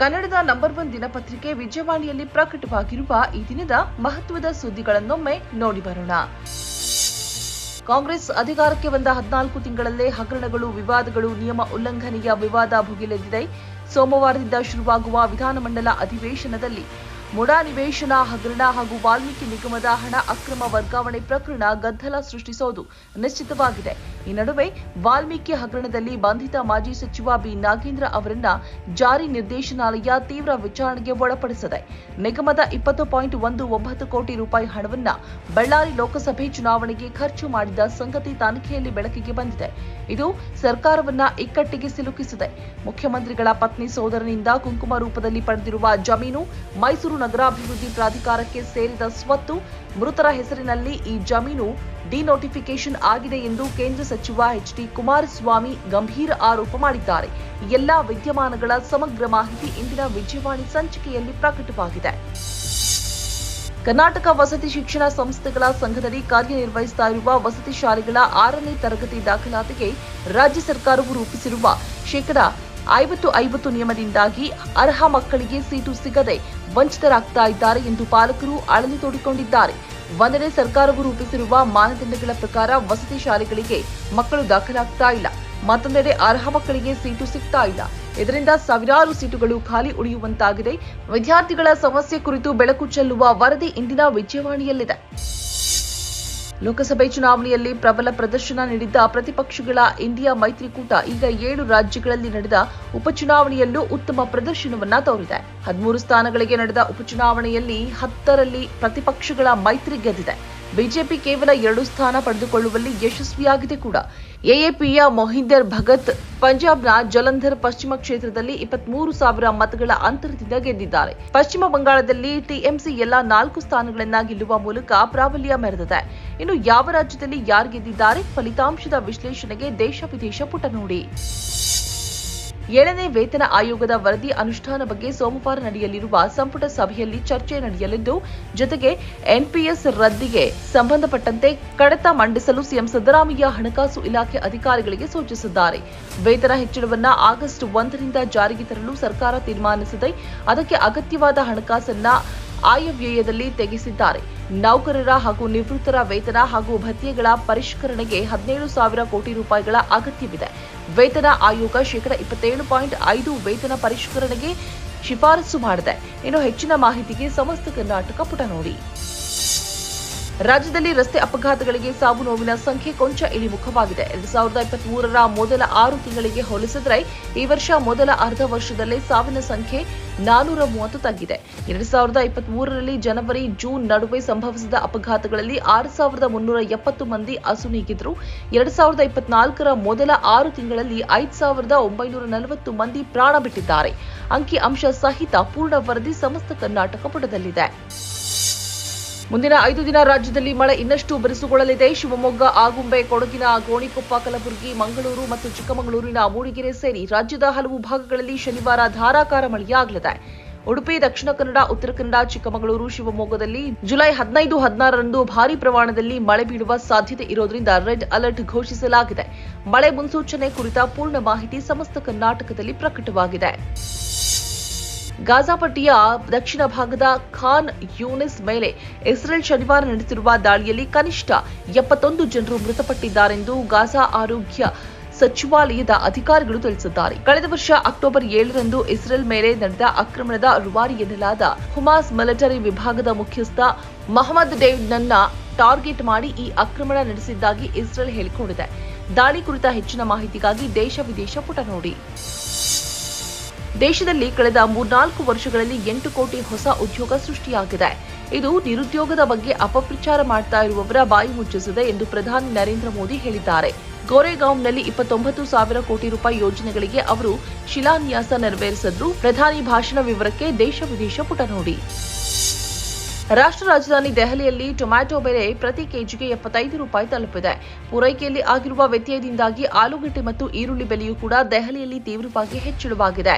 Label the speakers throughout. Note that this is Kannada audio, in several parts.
Speaker 1: ಕನ್ನಡದ ನಂಬರ್ ಒನ್ ದಿನಪತ್ರಿಕೆ ವಿಜಯವಾಣಿಯಲ್ಲಿ ಪ್ರಕಟವಾಗಿರುವ ಈ ದಿನದ ಮಹತ್ವದ ಸುದ್ದಿಗಳನ್ನೊಮ್ಮೆ ನೋಡಿ ಬರೋಣ. ಕಾಂಗ್ರೆಸ್ ಅಧಿಕಾರಕ್ಕೆ ಬಂದ ಹದಿನಾಲ್ಕು ತಿಂಗಳಲ್ಲೇ ಹಗರಣಗಳು, ವಿವಾದಗಳು, ನಿಯಮ ಉಲ್ಲಂಘನೆಯ ವಿವಾದ ಭುಗಿಲೆದ್ದಿದೆ. ಸೋಮವಾರದಿಂದ ಶುರುವಾಗುವ ವಿಧಾನಮಂಡಲ ಅಧಿವೇಶನದಲ್ಲಿ ಮುಡಾ ನಿವೇಶನ, ಹಗರಣ ಹಾಗೂ ವಾಲ್ಮೀಕಿ ನಿಗಮದ ಹಣ ಅಕ್ರಮ ವರ್ಗಾವಣೆ ಪ್ರಕರಣ ಗದ್ದಲ ಸೃಷ್ಟಿಸೋದು ನಿಶ್ಚಿತವಾಗಿದೆ ಈ ನಡುವೆ ವಾಲ್ಮೀಕಿ ಹಗರಣದಲ್ಲಿ ಬಂಧಿತ ಮಾಜಿ ಸಚಿವ ಬಿ. ನಾಗೇಂದ್ರ ಅವರನ್ನ ಜಾರಿ ನಿರ್ದೇಶನಾಲಯ ತೀವ್ರ ವಿಚಾರಣೆಗೆ ಒಳಪಡಿಸಿದೆ. ನಿಗಮದ ಇಪ್ಪತ್ತು ಪಾಯಿಂಟ್ ಒಂದು ಒಂಬತ್ತು ಕೋಟಿ ರೂಪಾಯಿ ಹಣವನ್ನ ಬಳ್ಳಾರಿ ಲೋಕಸಭೆ ಚುನಾವಣೆಗೆ ಖರ್ಚು ಮಾಡಿದ ಸಂಗತಿ ತನಿಖೆಯಲ್ಲಿ ಬೆಳಕಿಗೆ ಬಂದಿದೆ. ಇದು ಸರ್ಕಾರವನ್ನ ಇಕ್ಕಟ್ಟಿಗೆ ಸಿಲುಕಿಸಿದೆ. ಮುಖ್ಯಮಂತ್ರಿಗಳ ಪತ್ನಿ ಸೋದರನಿಂದ ಕುಂಕುಮ ರೂಪದಲ್ಲಿ ಪಡೆದಿರುವ ಜಮೀನು ಮೈಸೂರು ನಗರಾಭಿವೃದ್ಧಿ ಪ್ರಾಧಿಕಾರಕ್ಕೆ ಸೇರಿದ ಸ್ವತ್ತು ಮೃತರ ಹೆಸರಿನಲ್ಲಿ ಈ ಜಮೀನು ಡಿನೋಟಿಫಿಕೇಶನ್ ಆಗಿದೆ ಎಂದು ಕೇಂದ್ರ ಸಚಿವ ಎಚ್ ಡಿ ಕುಮಾರಸ್ವಾಮಿ ಗಂಭೀರ ಆರೋಪ ಮಾಡಿದ್ದಾರೆ. ಎಲ್ಲಾ ವಿದ್ಯಮಾನಗಳ ಸಮಗ್ರ ಮಾಹಿತಿ ಇಂದಿನ ವಿಜಯವಾಣಿ ಸಂಚಿಕೆಯಲ್ಲಿ ಪ್ರಕಟವಾಗಿದೆ. ಕರ್ನಾಟಕ ವಸತಿ ಶಿಕ್ಷಣ ಸಂಸ್ಥೆಗಳ ಸಂಘದಲ್ಲಿ ಕಾರ್ಯನಿರ್ವಹಿಸುತ್ತಾ ಇರುವ ವಸತಿ ಶಾಲೆಗಳ ಆರನೇ ತರಗತಿ ದಾಖಲಾತಿಗೆ ರಾಜ್ಯ ಸರ್ಕಾರವು ರೂಪಿಸಿರುವ ಶೇಕಡಾ ಐವತ್ತು ಐವತ್ತು ನಿಯಮದಿಂದಾಗಿ ಅರ್ಹ ಮಕ್ಕಳಿಗೆ ಸೀಟು ಸಿಗದೆ ವಂಚಿತರಾಗ್ತಾ ಇದ್ದಾರೆ ಎಂದು ಪಾಲಕರು ಅಳಲು ತೋಡಿಕೊಂಡಿದ್ದಾರೆ. ಒಂದನೇ ಸರ್ಕಾರವು ರೂಪಿಸಿರುವ ಮಾನದಂಡಗಳ ಪ್ರಕಾರ ವಸತಿ ಶಾಲೆಗಳಿಗೆ ಮಕ್ಕಳು ದಾಖಲಾಗ್ತಾ ಇಲ್ಲ. ಮತ್ತೊಂದೆಡೆ ಅರ್ಹ ಮಕ್ಕಳಿಗೆ ಸೀಟು ಸಿಗ್ತಾ ಇಲ್ಲ. ಇದರಿಂದ ಸಾವಿರಾರು ಸೀಟುಗಳು ಖಾಲಿ ಉಳಿಯುವಂತಾಗಿದೆ. ವಿದ್ಯಾರ್ಥಿಗಳ ಸಮಸ್ಯೆ ಕುರಿತು ಬೆಳಕು ಚೆಲ್ಲುವ ವರದಿ ಇಂದಿನ ವಿಜಯವಾಣಿಯಲ್ಲಿದೆ. ಲೋಕಸಭೆ ಚುನಾವಣೆಯಲ್ಲಿ ಪ್ರಬಲ ಪ್ರದರ್ಶನ ನೀಡಿದ್ದ ಪ್ರತಿಪಕ್ಷಗಳ ಇಂಡಿಯಾ ಮೈತ್ರಿಕೂಟ ಈಗ ಏಳು ರಾಜ್ಯಗಳಲ್ಲಿ ನಡೆದ ಉಪಚುನಾವಣೆಯಲ್ಲೂ ಉತ್ತಮ ಪ್ರದರ್ಶನವನ್ನ ತೋರಿದೆ. ಹದಿಮೂರು ಸ್ಥಾನಗಳಿಗೆ ನಡೆದ ಉಪಚುನಾವಣೆಯಲ್ಲಿ ಹತ್ತರಲ್ಲಿ ಪ್ರತಿಪಕ್ಷಗಳ ಮೈತ್ರಿ ಗೆದ್ದಿದೆ. ಬಿಜೆಪಿ ಕೇವಲ ಎರಡು ಸ್ಥಾನ ಪಡೆದುಕೊಳ್ಳುವಲ್ಲಿ ಯಶಸ್ವಿಯಾಗಿದೆ ಕೂಡ. ಎಎಪಿಯ ಮೊಹಿಂದರ್ ಭಗತ್ ಪಂಜಾಬ್ನ ಜಲಂಧರ್ ಪಶ್ಚಿಮ ಕ್ಷೇತ್ರದಲ್ಲಿ ಇಪ್ಪತ್ಮೂರು ಸಾವಿರ ಮತಗಳ ಅಂತರದಿಂದ ಗೆದ್ದಿದ್ದಾರೆ. ಪಶ್ಚಿಮ ಬಂಗಾಳದಲ್ಲಿ ಟಿಎಂಸಿ ಎಲ್ಲಾ ನಾಲ್ಕು ಸ್ಥಾನಗಳನ್ನ ಗೆಲ್ಲುವ ಮೂಲಕ ಪ್ರಾಬಲ್ಯ ಮೆರೆದಿದೆ. ಇನ್ನು ಯಾವ ರಾಜ್ಯದಲ್ಲಿ ಯಾರು ಗೆದ್ದಿದ್ದಾರೆ? ಫಲಿತಾಂಶದ ವಿಶ್ಲೇಷಣೆಗೆ ದೇಶ ವಿದೇಶ ಪುಟ ನೋಡಿ. ಏಳನೇ ವೇತನ ಆಯೋಗದ ವರದಿ ಅನುಷ್ಠಾನ ಬಗ್ಗೆ ಸೋಮವಾರ ನಡೆಯಲಿರುವ ಸಂಪುಟ ಸಭೆಯಲ್ಲಿ ಚರ್ಚೆ ನಡೆಯಲಿದ್ದು, ಜೊತೆಗೆ ಎನ್ಪಿಎಸ್ ರದ್ದಿಗೆ ಸಂಬಂಧಪಟ್ಟಂತೆ ಕಡತ ಮಂಡಿಸಲು ಸಿಎಂ ಸಿದ್ದರಾಮಯ್ಯ ಹಣಕಾಸು ಇಲಾಖೆ ಅಧಿಕಾರಿಗಳಿಗೆ ಸೂಚಿಸಿದ್ದಾರೆ. ವೇತನ ಹೆಚ್ಚಳವನ್ನ ಆಗಸ್ಟ್ ಒಂದರಿಂದ ಜಾರಿಗೆ ತರಲು ಸರ್ಕಾರ ತೀರ್ಮಾನಿಸಿದೆ. ಅದಕ್ಕೆ ಅಗತ್ಯವಾದ ಹಣಕಾಸನ್ನ ಆಯವ್ಯಯದಲ್ಲಿ ತೆಗೆಸಿದ್ದಾರೆ. ನೌಕರರ ಹಾಗೂ ನಿವೃತ್ತರ ವೇತನ ಹಾಗೂ ಭತ್ಯೆಗಳ ಪರಿಷ್ಕರಣೆಗೆ ಹದಿನೇಳು ಸಾವಿರ ಕೋಟಿ ರೂಪಾಯಿಗಳ ಅಗತ್ಯವಿದೆ. ವೇತನ ಆಯೋಗ ಶೇಕಡ ಇಪ್ಪತ್ತೇಳು ಪಾಯಿಂಟ್ ಐದು ವೇತನ ಪರಿಷ್ಕರಣೆಗೆ ಶಿಫಾರಸು ಮಾಡಿದೆ. ಇನ್ನು ಹೆಚ್ಚಿನ ಮಾಹಿತಿಗೆ ಸಮಸ್ತ ಕರ್ನಾಟಕ ಪುಟ ನೋಡಿ. ರಾಜ್ಯದಲ್ಲಿ ರಸ್ತೆ ಅಪಘಾತಗಳಿಗೆ ಸಾವು ನೋವಿನ ಸಂಖ್ಯೆ ಕೊಂಚ ಇಳಿಮುಖವಾಗಿದೆ. ಎರಡ್ ಸಾವಿರದ ಇಪ್ಪತ್ತ್ ಮೂರರ ಮೊದಲ ಆರು ತಿಂಗಳಿಗೆ ಹೋಲಿಸಿದರೆ ಈ ವರ್ಷ ಮೊದಲ ಅರ್ಧ ವರ್ಷದಲ್ಲೇ ಸಾವಿನ ಸಂಖ್ಯೆ ನಾನೂರ ಮೂವತ್ತು ತಗ್ಗಿದೆ. ಎರಡ್ ಸಾವಿರದ ಇಪ್ಪತ್ತ್ ಮೂರರಲ್ಲಿ ಜನವರಿ, ಜೂನ್ ನಡುವೆ ಸಂಭವಿಸಿದ ಅಪಘಾತಗಳಲ್ಲಿ ಆರು ಸಾವಿರದ ಮುನ್ನೂರ ಎಪ್ಪತ್ತು ಮಂದಿ ಅಸುನೀಗಿದ್ರು ಎರಡ್ ಸಾವಿರದ ಇಪ್ಪತ್ನಾಲ್ಕರ ಮೊದಲ ಆರು ತಿಂಗಳಲ್ಲಿ ಐದು ಸಾವಿರದ ಒಂಬೈನೂರ ನಲವತ್ತು ಮಂದಿ ಪ್ರಾಣ ಬಿಟ್ಟಿದ್ದಾರೆ. ಅಂಕಿ ಅಂಶ ಸಹಿತ ಪೂರ್ಣ ವರದಿ ಸಮಸ್ತ ಕರ್ನಾಟಕ ಪುಟದಲ್ಲಿದೆ. ಮುಂದಿನ ಐದು ದಿನ ರಾಜ್ಯದಲ್ಲಿ ಮಳೆ ಇನ್ನಷ್ಟು ಬಿರುಸುಗೊಳ್ಳಲಿದೆ. ಶಿವಮೊಗ್ಗ, ಆಗುಂಬೆ, ಕೊಡಗಿನ, ಗೋಣಿಕೊಪ್ಪ, ಕಲಬುರಗಿ, ಮಂಗಳೂರು ಮತ್ತು ಚಿಕ್ಕಮಗಳೂರಿನ ಮೂಡಿಗೆರೆ ಸೇರಿ ರಾಜ್ಯದ ಹಲವು ಭಾಗಗಳಲ್ಲಿ ಶನಿವಾರ ಧಾರಾಕಾರ ಮಳೆಯಾಗಲಿದೆ. ಉಡುಪಿ, ದಕ್ಷಿಣ ಕನ್ನಡ, ಉತ್ತರ ಕನ್ನಡ, ಚಿಕ್ಕಮಗಳೂರು, ಶಿವಮೊಗ್ಗದಲ್ಲಿ ಜುಲೈ ಹದಿನೈದು, ಹದಿನಾರರಂದು ಭಾರಿ ಪ್ರಮಾಣದಲ್ಲಿ ಮಳೆ ಬೀಳುವ ಸಾಧ್ಯತೆ ಇರೋದ್ರಿಂದ ರೆಡ್ ಅಲರ್ಟ್ ಘೋಷಿಸಲಾಗಿದೆ. ಮಳೆ ಮುನ್ಸೂಚನೆ ಕುರಿತ ಪೂರ್ಣ ಮಾಹಿತಿ ಸಮಸ್ತ ಕರ್ನಾಟಕದಲ್ಲಿ ಪ್ರಕಟವಾಗಿದೆ. ಗಾಜಾ ಪಟ್ಟಿಯ ದಕ್ಷಿಣ ಭಾಗದ ಖಾನ್ ಯೂನಿಸ್ ಮೇಲೆ ಇಸ್ರೇಲ್ ಶನಿವಾರ ನಡೆಸಿರುವ ದಾಳಿಯಲ್ಲಿ ಕನಿಷ್ಠ ಎಪ್ಪತ್ತೊಂದು ಜನರು ಮೃತಪಟ್ಟಿದ್ದಾರೆಂದು ಗಾಜಾ ಆರೋಗ್ಯ ಸಚಿವಾಲಯದ ಅಧಿಕಾರಿಗಳು ತಿಳಿಸಿದ್ದಾರೆ. ಕಳೆದ ವರ್ಷ ಅಕ್ಟೋಬರ್ ಏಳರಂದು ಇಸ್ರೇಲ್ ಮೇಲೆ ನಡೆದ ಆಕ್ರಮಣದ ರೂವಾರಿ ಎನ್ನಲಾದ ಹುಮಾಸ್ ಮಿಲಿಟರಿ ವಿಭಾಗದ ಮುಖ್ಯಸ್ಥ ಮಹಮ್ಮದ್ ಡೇವಿಡ್ನನ್ನ ಟಾರ್ಗೆಟ್ ಮಾಡಿ ಈ ಆಕ್ರಮಣ ನಡೆಸಿದ್ದಾಗಿ ಇಸ್ರೇಲ್ ಹೇಳಿಕೊಂಡಿದೆ. ದಾಳಿ ಕುರಿತ ಹೆಚ್ಚಿನ ಮಾಹಿತಿಗಾಗಿ ದೇಶ ವಿದೇಶ ಪುಟ ನೋಡಿ. ದೇಶದಲ್ಲಿ ಕಳೆದ ಮೂರ್ನಾಲ್ಕು ವರ್ಷಗಳಲ್ಲಿ ಎಂಟು ಕೋಟಿ ಹೊಸ ಉದ್ಯೋಗ ಸೃಷ್ಟಿಯಾಗಿದೆ. ಇದು ನಿರುದ್ಯೋಗದ ಬಗ್ಗೆ ಅಪಪ್ರಚಾರ ಮಾಡ್ತಾ ಇರುವವರ ಬಾಯಿ ಮುಚ್ಚಿಸಿದೆ ಎಂದು ಪ್ರಧಾನಿ ನರೇಂದ್ರ ಮೋದಿ ಹೇಳಿದ್ದಾರೆ. ಗೋರೆಗಾಂವ್ನಲ್ಲಿ ಇಪ್ಪತ್ತೊಂಬತ್ತು ಸಾವಿರ ಕೋಟಿ ರೂಪಾಯಿ ಯೋಜನೆಗಳಿಗೆ ಅವರು ಶಿಲಾನ್ಯಾಸ ನೆರವೇರಿಸಿದ್ರು. ಪ್ರಧಾನಿ ಭಾಷಣ ವಿವರಕ್ಕೆ ದೇಶ ವಿದೇಶ ಪುಟ ನೋಡಿ. ರಾಷ್ಟ್ರ ರಾಜಧಾನಿ ದೆಹಲಿಯಲ್ಲಿ ಟೊಮ್ಯಾಟೊ ಬೆಲೆ ಪ್ರತಿ ಕೆಜಿಗೆ ಎಪ್ಪತ್ತೈದು ರೂಪಾಯಿ ತಲುಪಿದೆ. ಪೂರೈಕೆಯಲ್ಲಿ ಆಗಿರುವ ವ್ಯತ್ಯಯದಿಂದಾಗಿ ಆಲೂಗಡ್ಡೆ ಮತ್ತು ಈರುಳ್ಳಿ ಬೆಲೆಯೂ ಕೂಡ ದೆಹಲಿಯಲ್ಲಿ ತೀವ್ರವಾಗಿ ಹೆಚ್ಚಳವಾಗಿದೆ.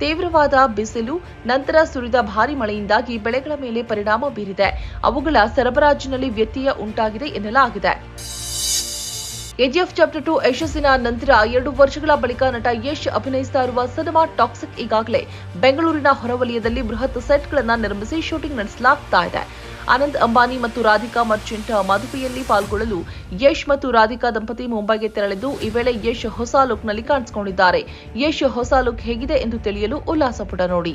Speaker 1: ತೀವ್ರವಾದ ಬಿಸಿಲು, ನಂತರ ಸುರಿದ ಭಾರಿ ಮಳೆಯಿಂದಾಗಿ ಬೆಳೆಗಳ ಮೇಲೆ ಪರಿಣಾಮ ಬೀರಿದೆ. ಅವುಗಳ ಸರಬರಾಜಿನಲ್ಲಿ ವ್ಯತ್ಯಯ ಉಂಟಾಗಿದೆ ಎನ್ನಲಾಗಿದೆ. ಕೆಜಿಎಫ್ ಚಾಪ್ಟರ್ ಟು ಯಶಸ್ಸಿನ ನಂತರ ಎರಡು ವರ್ಷಗಳ ಬಳಿಕ ನಟ ಯಶ್ ಅಭಿನಯಿಸ್ತಾ ಇರುವ ಸಿನಿಮಾ ಟಾಕ್ಸಿಕ್ ಈಗಾಗಲೇ ಬೆಂಗಳೂರಿನ ಹೊರವಲಯದಲ್ಲಿ ಬೃಹತ್ ಸೆಟ್ಗಳನ್ನು ನಿರ್ಮಿಸಿ ಶೂಟಿಂಗ್ ನಡೆಸಲಾಗ್ತಾ ಇದೆ. ಆನಂದ್ ಅಂಬಾನಿ ಮತ್ತು ರಾಧಿಕಾ ಮರ್ಚೆಂಟ್ ಮದುವೆಯಲ್ಲಿ ಪಾಲ್ಗೊಳ್ಳಲು ಯಶ್ ಮತ್ತು ರಾಧಿಕಾ ದಂಪತಿ ಮುಂಬೈಗೆ ತೆರಳಿದ್ದು, ಈ ವೇಳೆ ಯಶ್ ಹೊಸ ಲುಕ್ನಲ್ಲಿ ಕಾಣಿಸಿಕೊಂಡಿದ್ದಾರೆ. ಯಶ್ ಹೊಸ ಲುಕ್ ಹೇಗಿದೆ ಎಂದು ತಿಳಿಯಲು ಉಲ್ಲಾಸ ಪುಟ ನೋಡಿ.